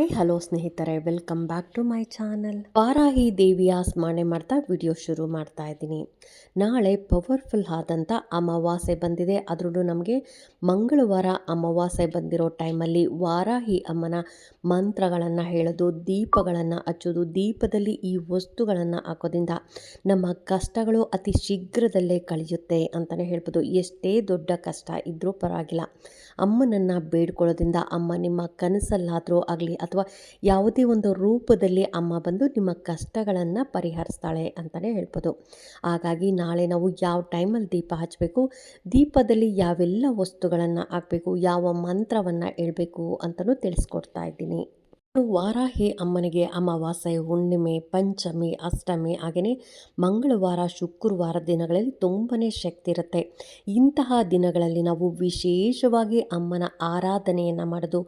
High hello ಸ್ನೇಹಿತರೆ welcome back to my channel Varahi ದೇವಿಯ ಸ್ಮರಣೆ ಮಾಡ್ತಾ ವಿಡಿಯೋ ಶುರು ಮಾಡ್ತಾ ಇದ್ದೀನಿ. ನಾಳೆ ಪವರ್ಫುಲ್ ಆದಂಥ ಅಮಾವಾಸ್ಯೆ ಬಂದಿದೆ. ಅದರಲ್ಲೂ ನಮಗೆ ಮಂಗಳವಾರ ಅಮಾವಾಸ್ಯೆ ಬಂದಿರೋ ಟೈಮಲ್ಲಿ ವಾರಾಹಿ ಅಮ್ಮನ ಮಂತ್ರಗಳನ್ನು ಹೇಳೋದು, ದೀಪಗಳನ್ನು ಹಚ್ಚೋದು, ದೀಪದಲ್ಲಿ ಈ ವಸ್ತುಗಳನ್ನು ಹಾಕೋದ್ರಿಂದ ನಮ್ಮ ಕಷ್ಟಗಳು ಅತಿ ಶೀಘ್ರದಲ್ಲೇ ಕಳೆಯುತ್ತೆ ಅಂತಲೇ ಹೇಳ್ಬೋದು. ಎಷ್ಟೇ ದೊಡ್ಡ ಕಷ್ಟ ಇದ್ದರೂ ಪರವಾಗಿಲ್ಲ. ಅಮ್ಮನನ್ನು ಬೇಡ್ಕೊಳ್ಳೋದ್ರಿಂದ ಅಮ್ಮ ನಿಮ್ಮ ಕನಸಲ್ಲಾದರೂ ಆಗಲಿ ಅಥವಾ ಯಾವುದೇ ಒಂದು ರೂಪದಲ್ಲಿ ಅಮ್ಮ ಬಂದು ನಿಮ್ಮ ಕಷ್ಟಗಳನ್ನು ಪರಿಹರಿಸ್ತಾಳೆ ಅಂತಲೇ ಹೇಳ್ಬೋದು. ಹಾಗಾಗಿ ನಾಳೆ ನಾವು ಯಾವ ಟೈಮಲ್ಲಿ ದೀಪ ಹಚ್ಚಬೇಕು, ದೀಪದಲ್ಲಿ ಯಾವೆಲ್ಲ ವಸ್ತುಗಳನ್ನು ಹಾಕಬೇಕು, ಯಾವ ಮಂತ್ರವನ್ನು ಹೇಳಬೇಕು ಅಂತಲೂ ತಿಳಿಸ್ಕೊಡ್ತಾ ಇದ್ದೀನಿ. ವಾರಾಹಿ ಅಮ್ಮನಿಗೆ ಅಮಾವಾಸ್ಯೆ, ಹುಣ್ಣಿಮೆ, ಪಂಚಮಿ, ಅಷ್ಟಮಿ ಹಾಗೆಯೇ ಮಂಗಳವಾರ, ಶುಕ್ರವಾರ ದಿನಗಳಲ್ಲಿ ತುಂಬಾ ಶಕ್ತಿ ಇರುತ್ತೆ. ಇಂತಹ ದಿನಗಳಲ್ಲಿ ನಾವು ವಿಶೇಷವಾಗಿ ಅಮ್ಮನ ಆರಾಧನೆಯನ್ನು ಮಾಡೋದು,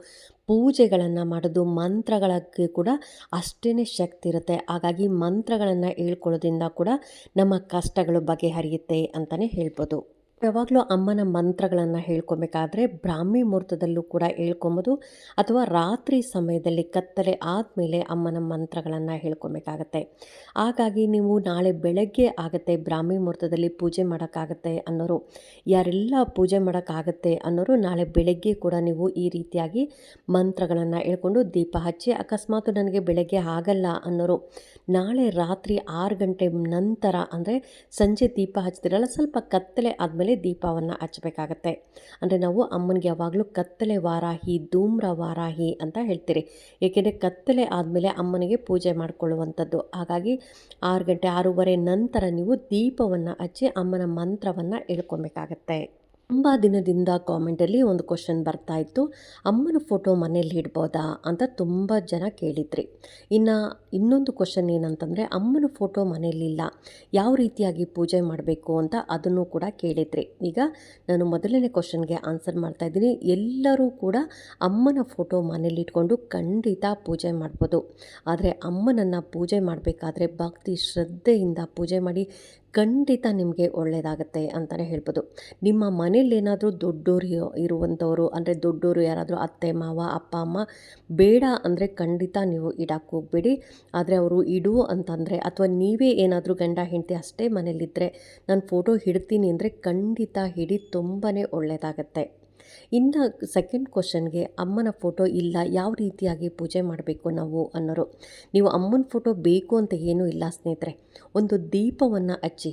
ಪೂಜೆಗಳನ್ನು ಮಾಡೋದು ಮಂತ್ರಗಳಿಗೆ ಕೂಡ ಅಷ್ಟೇ ಶಕ್ತಿ ಇರುತ್ತೆ. ಹಾಗಾಗಿ ಮಂತ್ರಗಳನ್ನು ಹೇಳ್ಕೊಳ್ಳೋದ್ರಿಂದ ಕೂಡ ನಮ್ಮ ಕಷ್ಟಗಳು ಬಗೆಹರಿಯುತ್ತೆ ಅಂತಲೇ ಹೇಳ್ಬೋದು. ಯಾವಾಗಲೂ ಅಮ್ಮನ ಮಂತ್ರಗಳನ್ನು ಹೇಳ್ಕೊಬೇಕಾದ್ರೆ ಬ್ರಾಹ್ಮಿ ಮುಹೂರ್ತದಲ್ಲೂ ಕೂಡ ಹೇಳ್ಕೊಬೋದು ಅಥವಾ ರಾತ್ರಿ ಸಮಯದಲ್ಲಿ ಕತ್ತಲೆ ಆದಮೇಲೆ ಅಮ್ಮನ ಮಂತ್ರಗಳನ್ನು ಹೇಳ್ಕೊಬೇಕಾಗತ್ತೆ. ಹಾಗಾಗಿ ನೀವು ನಾಳೆ ಬೆಳಗ್ಗೆ ಆಗುತ್ತೆ ಬ್ರಾಹ್ಮಿ ಮುಹೂರ್ತದಲ್ಲಿ ಪೂಜೆ ಮಾಡೋಕ್ಕಾಗತ್ತೆ ಅನ್ನೋರು. ಯಾರೆಲ್ಲ ಪೂಜೆ ಮಾಡೋಕ್ಕಾಗತ್ತೆ ಅನ್ನೋರು ನಾಳೆ ಬೆಳಗ್ಗೆ ಕೂಡ ನೀವು ಈ ರೀತಿಯಾಗಿ ಮಂತ್ರಗಳನ್ನು ಹೇಳ್ಕೊಂಡು ದೀಪ ಹಚ್ಚಿ ಅಕಸ್ಮಾತ್ ನನಗೆ ಬೆಳಗ್ಗೆ ಆಗಲ್ಲ ಅನ್ನೋರು. ನಾಳೆ ರಾತ್ರಿ ಆರು ಗಂಟೆ ನಂತರ ಅಂದರೆ ಸಂಜೆ ದೀಪ ಹಚ್ತಿರಲ್ಲ, ಸ್ವಲ್ಪ ಕತ್ತಲೆ ಆದಮೇಲೆ ದೀಪವನ್ನು ಹಚ್ಚಬೇಕಾಗತ್ತೆ. ಅಂದರೆ ನಾವು ಅಮ್ಮನಿಗೆ ಯಾವಾಗಲೂ ಕತ್ತಲೆ ವಾರಾಹಿ, ಧೂಮ್ರ ವಾರಾಹಿ ಅಂತ ಹೇಳ್ತೀರಿ. ಏಕೆಂದರೆ ಕತ್ತಲೆ ಆದಮೇಲೆ ಅಮ್ಮನಿಗೆ ಪೂಜೆ ಮಾಡಿಕೊಳ್ಳುವಂಥದ್ದು. ಹಾಗಾಗಿ ಆರು ಗಂಟೆ ಆರೂವರೆ ನಂತರ ನೀವು ದೀಪವನ್ನು ಹಚ್ಚಿ ಅಮ್ಮನ ಮಂತ್ರವನ್ನು ಹೇಳ್ಕೊಬೇಕಾಗತ್ತೆ. ತುಂಬ ದಿನದಿಂದ ಕಾಮೆಂಟಲ್ಲಿ ಒಂದು ಕ್ವಶನ್ ಬರ್ತಾ ಇತ್ತು. ಅಮ್ಮನ ಫೋಟೋ ಮನೇಲಿ ಇಡ್ಬೋದಾ ಅಂತ ತುಂಬ ಜನ ಕೇಳಿದ್ರಿ. ಇನ್ನು ಇನ್ನೊಂದು ಕ್ವಶನ್ ಏನಂತಂದರೆ, ಅಮ್ಮನ ಫೋಟೋ ಮನೆಯಲ್ಲಿಲ್ಲ ಯಾವ ರೀತಿಯಾಗಿ ಪೂಜೆ ಮಾಡಬೇಕು ಅಂತ ಅದನ್ನು ಕೂಡ ಕೇಳಿದ್ರಿ. ಈಗ ನಾನು ಮೊದಲನೇ ಕ್ವಶನ್ಗೆ ಆನ್ಸರ್ ಮಾಡ್ತಾ ಇದ್ದೀನಿ. ಎಲ್ಲರೂ ಕೂಡ ಅಮ್ಮನ ಫೋಟೋ ಮನೇಲಿ ಇಟ್ಕೊಂಡು ಖಂಡಿತ ಪೂಜೆ ಮಾಡ್ಬೋದು. ಆದರೆ ಅಮ್ಮನನ್ನು ಪೂಜೆ ಮಾಡಬೇಕಾದ್ರೆ ಭಕ್ತಿ ಶ್ರದ್ಧೆಯಿಂದ ಪೂಜೆ ಮಾಡಿ ಖಂಡಿತ ನಿಮಗೆ ಒಳ್ಳೆಯದಾಗುತ್ತೆ ಅಂತಲೇ ಹೇಳ್ಬೋದು. ನಿಮ್ಮ ಮನೇಲಿ ಏನಾದರೂ ದೊಡ್ಡೋರು ಇರುವಂಥವ್ರು, ಅಂದರೆ ದೊಡ್ಡೋರು ಯಾರಾದರೂ ಅತ್ತೆ, ಮಾವ, ಅಪ್ಪ, ಅಮ್ಮ, ಬೇಡ ಅಂದರೆ ಖಂಡಿತ ನೀವು ಇಡಕ್ಕೆ ಹೋಗಬೇಡಿ. ಆದರೆ ಅವರು ಇಡು ಅಂತಂದರೆ, ಅಥವಾ ನೀವೇ ಏನಾದರೂ ಗಂಡ, ಹೆಂಡತಿ ಅಷ್ಟೇ ಮನೇಲಿದ್ದರೆ ನಾನು ಫೋಟೋ ಹಿಡ್ತೀನಿ ಅಂದರೆ ಖಂಡಿತ ಹಿಡಿ ತುಂಬಾ ಒಳ್ಳೆಯದಾಗತ್ತೆ ಇನ್ನು ಸೆಕೆಂಡ್ ಕ್ವಶನ್ಗೆ ಅಮ್ಮನ ಫೋಟೋ ಇಲ್ಲ, ಯಾವ ರೀತಿಯಾಗಿ ಪೂಜೆ ಮಾಡಬೇಕು ನಾವು ಅನ್ನೋರು. ನೀವು ಅಮ್ಮನ ಫೋಟೋ ಬೇಕು ಅಂತ ಏನೂ ಇಲ್ಲ ಸ್ನೇಹಿತರೆ. ಒಂದು ದೀಪವನ್ನು ಹಚ್ಚಿ,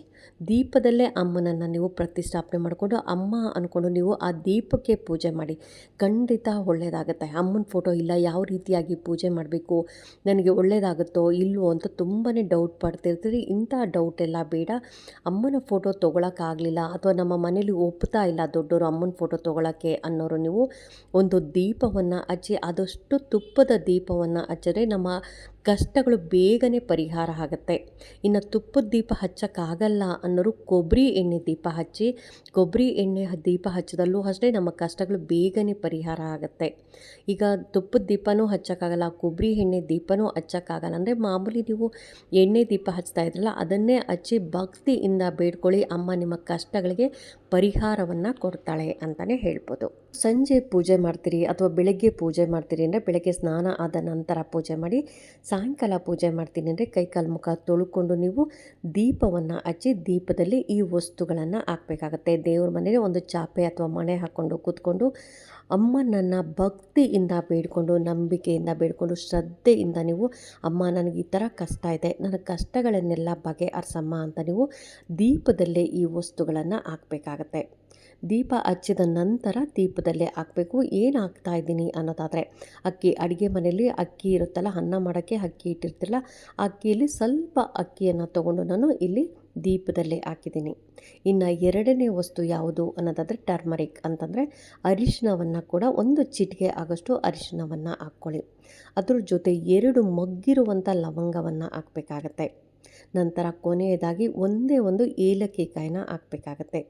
ದೀಪದಲ್ಲೇ ಅಮ್ಮನನ್ನು ನೀವು ಪ್ರತಿಷ್ಠಾಪನೆ ಮಾಡಿಕೊಂಡು, ಅಮ್ಮ ಅಂದ್ಕೊಂಡು ನೀವು ಆ ದೀಪಕ್ಕೆ ಪೂಜೆ ಮಾಡಿ. ಖಂಡಿತ ಒಳ್ಳೆಯದಾಗುತ್ತೆ ಅಮ್ಮನ ಫೋಟೋ ಇಲ್ಲ, ಯಾವ ರೀತಿಯಾಗಿ ಪೂಜೆ ಮಾಡಬೇಕು, ನನಗೆ ಒಳ್ಳೆಯದಾಗುತ್ತೋ ಇಲ್ವೋ ಅಂತ ತುಂಬಾ ಡೌಟ್ ಪಡ್ತಿರ್ತೀರಿ. ಇಂಥ ಡೌಟ್ ಎಲ್ಲ ಬೇಡ. ಅಮ್ಮನ ಫೋಟೋ ತೊಗೊಳಕ್ಕಾಗಲಿಲ್ಲ, ಅಥವಾ ನಮ್ಮ ಮನೇಲಿ ಒಪ್ತಾ ಇಲ್ಲ ದೊಡ್ಡವರು ಅಮ್ಮನ ಫೋಟೋ ತೊಗೊಳಕ್ಕೆ. ಅನ್ನೋರು ನೀವು ಒಂದು ದೀಪವನ್ನು ಹಚ್ಚಿ ಆದಷ್ಟು ತುಪ್ಪದ ದೀಪವನ್ನು ಹಚ್ಚಿದ್ರೆ ನಮ್ಮ ಕಷ್ಟಗಳು ಬೇಗನೆ ಪರಿಹಾರ ಆಗುತ್ತೆ. ಇನ್ನು ತುಪ್ಪದ ದೀಪ ಹಚ್ಚೋಕ್ಕಾಗಲ್ಲ ಅನ್ನೋರು ಕೊಬ್ಬರಿ ಎಣ್ಣೆ ದೀಪ ಹಚ್ಚಿ, ಕೊಬ್ಬರಿ ಎಣ್ಣೆ ದೀಪ ಹಚ್ಚದಲ್ಲೂ ಅಷ್ಟೇ ನಮ್ಮ ಕಷ್ಟಗಳು ಬೇಗನೆ ಪರಿಹಾರ ಆಗುತ್ತೆ. ಈಗ ತುಪ್ಪದ ದೀಪನೂ ಹಚ್ಚೋಕ್ಕಾಗಲ್ಲ, ಕೊಬ್ಬರಿ ಎಣ್ಣೆ ದೀಪನೂ ಹಚ್ಚೋಕ್ಕಾಗಲ್ಲ ಅಂದರೆ ಮಾಮೂಲಿ ನೀವು ಎಣ್ಣೆ ದೀಪ ಹಚ್ತಾ ಇದ್ರಲ್ಲ, ಅದನ್ನೇ ಹಚ್ಚಿ ಭಕ್ತಿಯಿಂದ ಬೇಡ್ಕೊಳ್ಳಿ, ಅಮ್ಮ ನಿಮ್ಮ ಕಷ್ಟಗಳಿಗೆ ಪರಿಹಾರವನ್ನು ಕೊಡ್ತಾಳೆ ಅಂತಲೇ ಹೇಳ್ಬೋದು. ಸಂಜೆ ಪೂಜೆ ಮಾಡ್ತೀರಿ ಅಥವಾ ಬೆಳಗ್ಗೆ ಪೂಜೆ ಮಾಡ್ತೀರಿ ಅಂದರೆ ಬೆಳಗ್ಗೆ ಸ್ನಾನ ಆದ ನಂತರ ಪೂಜೆ ಮಾಡಿ ಸಾಯಂಕಾಲ ಪೂಜೆ ಮಾಡ್ತೀನಿ ಅಂದರೆ ಕೈಕಾಲು ಮುಖ ತೊಳ್ಕೊಂಡು ನೀವು ದೀಪವನ್ನು ಹಚ್ಚಿ ದೀಪದಲ್ಲಿ ಈ ವಸ್ತುಗಳನ್ನು ಹಾಕಬೇಕಾಗತ್ತೆ. ದೇವ್ರ ಮನೇಲಿ ಒಂದು ಚಾಪೆ ಅಥವಾ ಮಣೆ ಹಾಕ್ಕೊಂಡು ಕೂತ್ಕೊಂಡು ಅಮ್ಮನನ್ನು ಭಕ್ತಿಯಿಂದ ಬೇಡಿಕೊಂಡು, ನಂಬಿಕೆಯಿಂದ ಬೇಡಿಕೊಂಡು, ಶ್ರದ್ಧೆಯಿಂದ ನೀವು, ಅಮ್ಮ, ನನಗೆ ಈ ಥರ ಕಷ್ಟ ಇದೆ, ನನ್ನ ಕಷ್ಟಗಳನ್ನೆಲ್ಲ ಬಗೆಹರಿಸಮ್ಮ ಅಂತ ನೀವು ದೀಪದಲ್ಲೇ ಈ ವಸ್ತುಗಳನ್ನು ಹಾಕಬೇಕಾಗತ್ತೆ. ದೀಪ ಹಚ್ಚಿದ ನಂತರ ದೀಪದಲ್ಲೇ ಹಾಕಬೇಕು. ಏನು ಹಾಕ್ತಾ ಇದ್ದೀನಿ ಅನ್ನೋದಾದರೆ, ಅಕ್ಕಿ ಅಡುಗೆ ಮನೆಯಲ್ಲಿ ಅಕ್ಕಿ ಇರುತ್ತಲ್ಲ, ಅನ್ನ ಮಾಡೋಕ್ಕೆ ಅಕ್ಕಿ ಇಟ್ಟಿರ್ತಿಲ್ಲ ಅಕ್ಕಿಯಲ್ಲಿ ಸ್ವಲ್ಪ ಅಕ್ಕಿಯನ್ನು ತಗೊಂಡು ನಾನು ಇಲ್ಲಿ ದೀಪದಲ್ಲೇ ಹಾಕಿದ್ದೀನಿ. ಇನ್ನು ಎರಡನೇ ವಸ್ತು ಯಾವುದು ಅನ್ನೋದಾದರೆ ಟರ್ಮರಿಕ್ ಅಂತಂದರೆ ಅರಿಶಿನವನ್ನು ಕೂಡ ಒಂದು ಚಿಟಿಕೆ ಆಗೋಷ್ಟು ಅರಿಶಿನವನ್ನು ಹಾಕ್ಕೊಳ್ಳಿ. ಅದ್ರ ಜೊತೆ ಎರಡು ಮಗ್ಗಿರುವಂಥ ಲವಂಗವನ್ನು ಹಾಕಬೇಕಾಗತ್ತೆ. ನಂತರ ಕೊನೆಯದಾಗಿ ಒಂದೇ ಒಂದು ಏಲಕ್ಕಿ ಕಾಯಿನ ಹಾಕಬೇಕಾಗತ್ತೆ.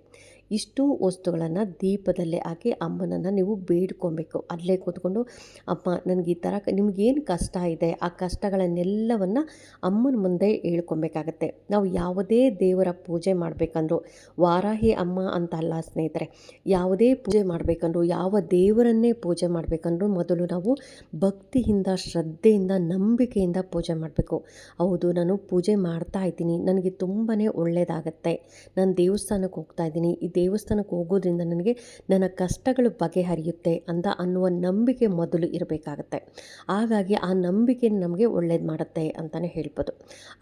ಇಷ್ಟು ವಸ್ತುಗಳನ್ನು ದೀಪದಲ್ಲೇ ಹಾಕಿ ಅಮ್ಮನನ್ನು ನೀವು ಬೇಡ್ಕೊಬೇಕು. ಅಲ್ಲೇ ಕೂತ್ಕೊಂಡು, ಅಮ್ಮ, ನನಗೆ ಈ ಥರ ನಿಮಗೇನು ಕಷ್ಟ ಇದೆ? ಆ ಕಷ್ಟಗಳನ್ನೆಲ್ಲವನ್ನು ಅಮ್ಮನ ಮುಂದೆ ಹೇಳ್ಕೊಬೇಕಾಗತ್ತೆ. ನಾವು ಯಾವುದೇ ದೇವರ ಪೂಜೆ ಮಾಡಬೇಕಂದ್ರೂ, ವಾರಾಹಿ ಅಮ್ಮ ಅಂತ ಅಲ್ಲ ಸ್ನೇಹಿತರೆ, ಯಾವುದೇ ಪೂಜೆ ಮಾಡಬೇಕಂದ್ರೂ, ಯಾವ ದೇವರನ್ನೇ ಪೂಜೆ ಮಾಡಬೇಕಂದ್ರೂ ಮೊದಲು ನಾವು ಭಕ್ತಿಯಿಂದ, ಶ್ರದ್ಧೆಯಿಂದ, ನಂಬಿಕೆಯಿಂದ ಪೂಜೆ ಮಾಡಬೇಕು. ಹೌದು, ನಾನು ಪೂಜೆ ಮಾಡ್ತಾ ಇದ್ದೀನಿ. ನನಗೆ ತುಂಬಾ ಒಳ್ಳೆಯದಾಗತ್ತೆ ನಾನು ದೇವಸ್ಥಾನಕ್ಕೆ ಹೋಗ್ತಾ ಇದ್ದೀನಿ. ಈ ದೇವಸ್ಥಾನಕ್ಕೆ ಹೋಗೋದ್ರಿಂದ ನನಗೆ ನನ್ನ ಕಷ್ಟಗಳು ಬಗೆಹರಿಯುತ್ತೆ ಅಂತ ಅನ್ನುವ ನಂಬಿಕೆ ಮೊದಲು ಇರಬೇಕಾಗತ್ತೆ. ಹಾಗಾಗಿ ಆ ನಂಬಿಕೆ ನಮಗೆ ಒಳ್ಳೇದು ಮಾಡುತ್ತೆ ಅಂತಲೇ ಹೇಳ್ಬೋದು.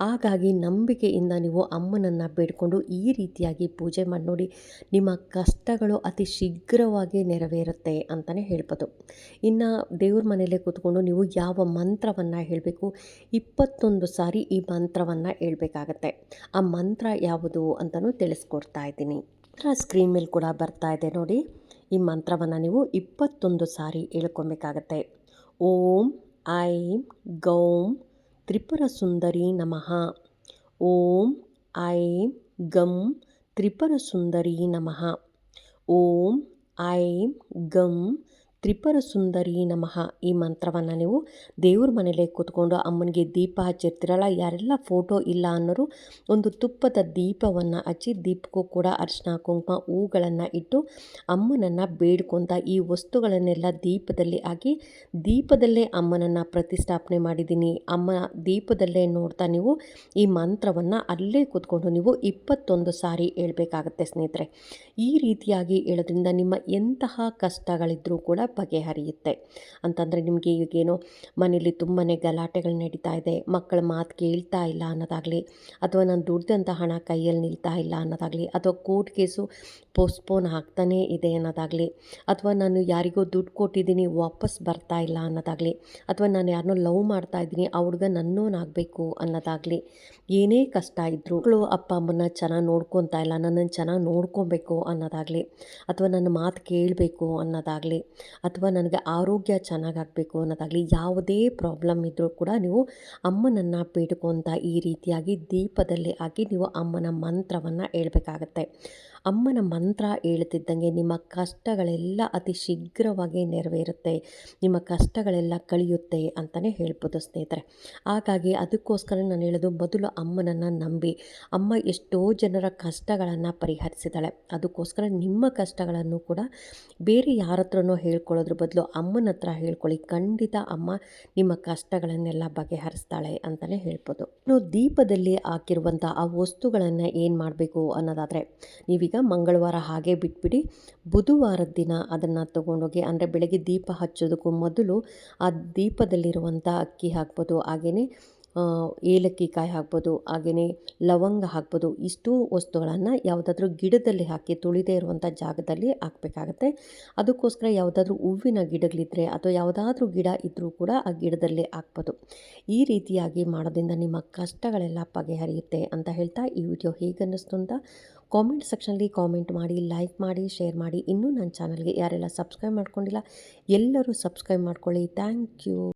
ಹಾಗಾಗಿ ನಂಬಿಕೆಯಿಂದ ನೀವು ಅಮ್ಮನನ್ನು ಬೇಡಿಕೊಂಡು ಈ ರೀತಿಯಾಗಿ ಪೂಜೆ ಮಾಡಿ ನೋಡಿ ನಿಮ್ಮ ಕಷ್ಟಗಳು ಅತಿ ಶೀಘ್ರವಾಗಿ ನೆರವೇರುತ್ತೆ ಅಂತಲೇ ಹೇಳ್ಬೋದು. ಇನ್ನು ದೇವ್ರ ಮನೆಯಲ್ಲೇ ಕೂತ್ಕೊಂಡು ನೀವು ಯಾವ ಮಂತ್ರವನ್ನು ಹೇಳಬೇಕು? ಇಪ್ಪತ್ತೊಂದು ಸಾರಿ ಈ ಮಂತ್ರವನ್ನು ಹೇಳ್ಬೇಕಾಗತ್ತೆ. ಆ ಮಂತ್ರ ಯಾವುದು ಅಂತಲೂ ತಿಳಿಸ್ಕೊಡ್ತಾ ಇದ್ದೀನಿ. ಸ್ಕ್ರೀನ್ ಮೇಲೆ ಕೂಡ ಬರ್ತಾ ಇದೆ ನೋಡಿ. ಈ ಮಂತ್ರವನ್ನು ನೀವು ಇಪ್ಪತ್ತೊಂದು ಸಾರಿ ಹೇಳ್ಕೊಬೇಕಾಗತ್ತೆ. ಓಂ ಐಂ ಗೌಂ ತ್ರಿಪುರ ಸುಂದರಿ ನಮಃ. ಓಂ ಐಂ ಗಂ ತ್ರಿಪುರ ಸುಂದರಿ ನಮಃ. ಓಂ ಐಂ ಗಂ ತ್ರಿಪುರ ಸುಂದರಿ ನಮಃ. ಈ ಮಂತ್ರವನ್ನು ನೀವು ದೇವ್ರ ಮನೇಲೆ ಕೂತ್ಕೊಂಡು ಅಮ್ಮನಿಗೆ ದೀಪ ಹಚ್ಚಿರ್ತೀರಲ್ಲ, ಯಾರೆಲ್ಲ ಫೋಟೋ ಇಲ್ಲ ಅನ್ನೋರು ಒಂದು ತುಪ್ಪದ ದೀಪವನ್ನು ಹಚ್ಚಿ ದೀಪಕ್ಕೂ ಕೂಡ ಅರ್ಶಿನ, ಕುಂಕುಮ, ಹೂಗಳನ್ನು ಇಟ್ಟು ಅಮ್ಮನನ್ನು ಬೇಡ್ಕೊಂತ ಈ ವಸ್ತುಗಳನ್ನೆಲ್ಲ ದೀಪದಲ್ಲಿ ಹಾಕಿ ದೀಪದಲ್ಲೇ ಅಮ್ಮನನ್ನು ಪ್ರತಿಷ್ಠಾಪನೆ ಮಾಡಿದ್ದೀನಿ. ಅಮ್ಮ ದೀಪದಲ್ಲೇ ನೋಡ್ತಾ ನೀವು ಈ ಮಂತ್ರವನ್ನು ಅಲ್ಲೇ ಕೂತ್ಕೊಂಡು ನೀವು ಇಪ್ಪತ್ತೊಂದು ಸಾರಿ ಹೇಳ್ಬೇಕಾಗತ್ತೆ ಸ್ನೇಹಿತರೆ. ಈ ರೀತಿಯಾಗಿ ಹೇಳೋದ್ರಿಂದ ನಿಮ್ಮ ಎಂತಹ ಕಷ್ಟಗಳಿದ್ರೂ ಕೂಡ ಬಗೆಹರಿಯುತ್ತೆ. ಅಂತಂದರೆ ನಿಮಗೆ ಈಗೇನೋ ಮನೇಲಿ ತುಂಬಾ ಗಲಾಟೆಗಳು ನಡೀತಾ ಇದೆ, ಮಕ್ಕಳ ಮಾತು ಕೇಳ್ತಾ ಇಲ್ಲ ಅನ್ನೋದಾಗಲಿ, ಅಥವಾ ನಾನು ದುಡ್ದಂಥ ಹಣ ಕೈಯಲ್ಲಿ ನಿಲ್ತಾ ಇಲ್ಲ ಅನ್ನೋದಾಗಲಿ, ಅಥವಾ ಕೋರ್ಟ್ ಕೇಸು ಪೋಸ್ಟ್ಪೋನ್ ಆಗ್ತಾನೇ ಇದೆ ಅನ್ನೋದಾಗಲಿ, ಅಥವಾ ನಾನು ಯಾರಿಗೋ ದುಡ್ಡು ಕೊಟ್ಟಿದ್ದೀನಿ, ವಾಪಸ್ ಬರ್ತಾ ಇಲ್ಲ ಅನ್ನೋದಾಗಲಿ, ಅಥವಾ ನಾನು ಯಾರನ್ನೋ ಲವ್ ಮಾಡ್ತಾ ಇದ್ದೀನಿ, ಆ ಹುಡುಗ ನನ್ನೋನಾಗಬೇಕು ಅನ್ನೋದಾಗಲಿ, ಏನೇ ಕಷ್ಟ ಇದ್ದರೂ ಮಕ್ಕಳು ಅಪ್ಪ ಅಮ್ಮನ ಚೆನ್ನಾಗಿ ನೋಡ್ಕೊತಾ ಇಲ್ಲ ನನ್ನನ್ನು ಚೆನ್ನಾಗಿ ನೋಡ್ಕೊಬೇಕು ಅನ್ನೋದಾಗಲಿ, ಅಥವಾ ನನ್ನ ಮಾತು ಕೇಳಬೇಕು ಅನ್ನೋದಾಗಲಿ, ಅಥವಾ ನನಗೆ ಆರೋಗ್ಯ ಚೆನ್ನಾಗಾಗಬೇಕು ಅನ್ನೋದಾಗಲಿ, ಯಾವುದೇ ಪ್ರಾಬ್ಲಮ್ ಇದ್ದರೂ ಕೂಡ ನೀವು ಅಮ್ಮನನ್ನು ಬೇಡ್ಕೊತ ಈ ರೀತಿಯಾಗಿ ದೀಪದಲ್ಲಿ ಹಾಕಿ ನೀವು ಅಮ್ಮನ ಮಂತ್ರವನ್ನು ಹೇಳ್ಬೇಕಾಗತ್ತೆ. ಅಮ್ಮನ ಮಂತ್ರ ಹೇಳ್ತಿದ್ದಂಗೆ ನಿಮ್ಮ ಕಷ್ಟಗಳೆಲ್ಲ ಅತಿ ಶೀಘ್ರವಾಗಿ ನೆರವೇರುತ್ತೆ, ನಿಮ್ಮ ಕಷ್ಟಗಳೆಲ್ಲ ಕಳೆಯುತ್ತೆ ಅಂತಲೇ ಹೇಳ್ಬೋದು ಸ್ನೇಹಿತರೆ. ಹಾಗಾಗಿ ಅದಕ್ಕೋಸ್ಕರ ನಾನು ಹೇಳೋದು ಮೊದಲು ಅಮ್ಮನನ್ನು ನಂಬಿ, ಅಮ್ಮ ಎಷ್ಟೋ ಜನರ ಕಷ್ಟಗಳನ್ನು ಪರಿಹರಿಸಿದ್ದಾಳೆ. ಅದಕ್ಕೋಸ್ಕರ ನಿಮ್ಮ ಕಷ್ಟಗಳನ್ನು ಕೂಡ ಬೇರೆ ಯಾರ ಹತ್ರನೂ ಹೇಳ್ಕೊಳ್ಳೋದ್ರ ಬದಲು ಅಮ್ಮನ ಹತ್ರ ಹೇಳ್ಕೊಳ್ಳಿ. ಖಂಡಿತ ಅಮ್ಮ ನಿಮ್ಮ ಕಷ್ಟಗಳನ್ನೆಲ್ಲ ಬಗೆಹರಿಸ್ತಾಳೆ ಅಂತಲೇ ಹೇಳ್ಬೋದು. ಇನ್ನು ದೀಪದಲ್ಲಿ ಹಾಕಿರುವಂಥ ಆ ವಸ್ತುಗಳನ್ನು ಏನು ಮಾಡಬೇಕು ಅನ್ನೋದಾದರೆ, ನೀವೀಗ ಮಂಗಳವಾರ ಹಾಗೆ ಬಿಟ್ಬಿಡಿ. ಬುಧವಾರದ ದಿನ ಅದನ್ನು ತೊಗೊಂಡೋಗಿ, ಅಂದರೆ ಬೆಳಗ್ಗೆ ದೀಪ ಹಚ್ಚೋದಕ್ಕೂ ಮೊದಲು ಆ ದೀಪದಲ್ಲಿರುವಂಥ ಅಕ್ಕಿ ಹಾಕ್ಬೋದು. ಹಾಗೆಯೇ ಏಲಕ್ಕಿ ಕಾಯಿ ಹಾಕ್ಬೋದು ಹಾಗೆಯೇ ಲವಂಗ ಹಾಕ್ಬೋದು, ಇಷ್ಟು ವಸ್ತುಗಳನ್ನು ಯಾವುದಾದ್ರೂ ಗಿಡದಲ್ಲಿ ಹಾಕಿ ತುಳಿದೇ ಇರುವಂಥ ಜಾಗದಲ್ಲಿ ಹಾಕಬೇಕಾಗತ್ತೆ. ಅದಕ್ಕೋಸ್ಕರ ಯಾವುದಾದ್ರೂ ಹೂವಿನ ಗಿಡಗಳಿದ್ದರೆ ಅಥವಾ ಯಾವುದಾದ್ರೂ ಗಿಡ ಇದ್ದರೂ ಕೂಡ ಆ ಗಿಡದಲ್ಲಿ ಹಾಕ್ಬೋದು. ಈ ರೀತಿಯಾಗಿ ಮಾಡೋದ್ರಿಂದ ನಿಮ್ಮ ಕಷ್ಟಗಳೆಲ್ಲ ಬಗೆಹರಿಯುತ್ತೆ ಅಂತ ಹೇಳ್ತಾ ಈ ವಿಡಿಯೋ ಹೇಗನ್ನಿಸ್ತು ಅಂತ ಕಾಮೆಂಟ್ ಸೆಕ್ಷನಲ್ಲಿ ಕಾಮೆಂಟ್ ಮಾಡಿ ಲೈಕ್ ಮಾಡಿ ಶೇರ್ ಮಾಡಿ. ಇನ್ನೂ ನನ್ನ ಚಾನಲ್ಗೆ ಯಾರೆಲ್ಲ ಸಬ್ಸ್ಕ್ರೈಬ್ ಮಾಡ್ಕೊಂಡಿಲ್ಲ, ಎಲ್ಲರೂ ಸಬ್ಸ್ಕ್ರೈಬ್ ಮಾಡ್ಕೊಳ್ಳಿ. Thank you